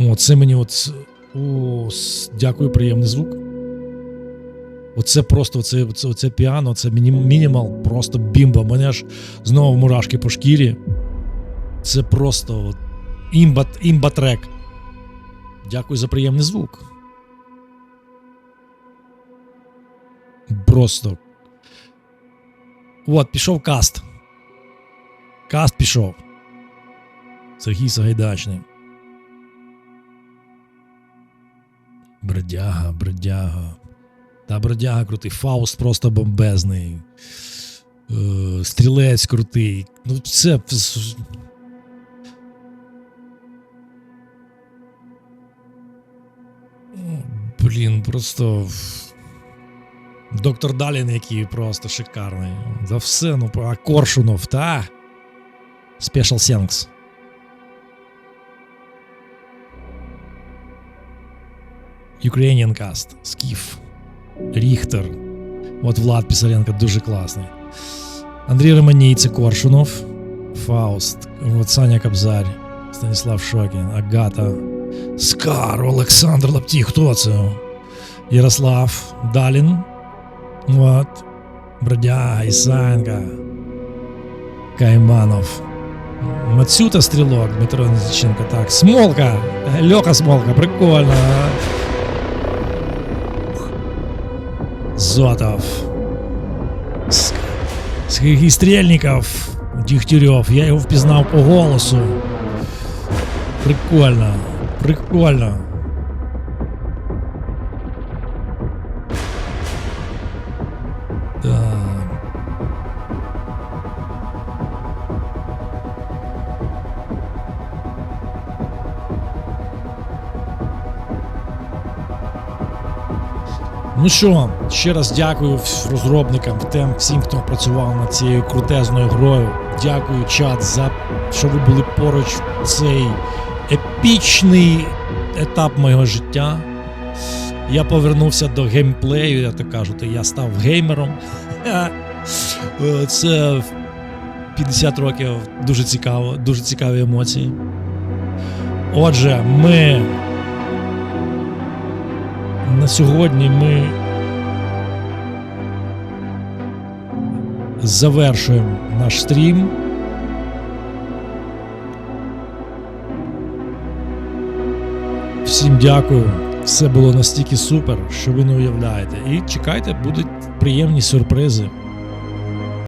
О, це мені от. О, дякую, приємний звук. Оце просто оце, оце, оце піано, це міні, мінімал, просто бімба. Мене аж знову мурашки по шкірі. Це просто от, імба, імба трек. Дякую за приємний звук. Просто. От, пішов каст. Каст пішов. Сергій Сагайдачний. Бродяга, бродяга. Та бродяга крутий. Фауст просто бомбезний. Е, стрілець крутий. Ну, це. Блін, просто. Доктор Далін, який просто шикарний. За все, ну, а Коршунов, та. Special Thanks. Ukrainian Cast, Скіф, Ріхтер. От Влад Пісаренко дуже класний. Андрій Романій це Коршунов, Фауст, от Саня Кобзарь, Станіслав Шокін, Агата, Скар, Олександр Лаптій. Хто це? Ярослав Далін. От. Бродяга, Ісаєнка. Кайманов. Мацюта Стрілок, Дмитро Незиченко. Так, Смолка. Льоха Смолка, прикольно. Зотов. Сергій Стрельников. Дігтярьов. Я його впізнав по голосу. Прикольно. Прикольно. Ну що, ще раз дякую розробникам, тим всім, хто працював над цією крутезною грою. Дякую, чат, за що ви були поруч в цей епічний етап моєго життя. Я повернувся до геймплею, я так кажу, я став геймером. Це 50 років дуже цікаво, дуже цікаві емоції. Отже, ми на сьогодні ми завершуємо наш стрім. Всім дякую. Все було настільки супер, що ви не уявляєте. І чекайте, будуть приємні сюрпризи.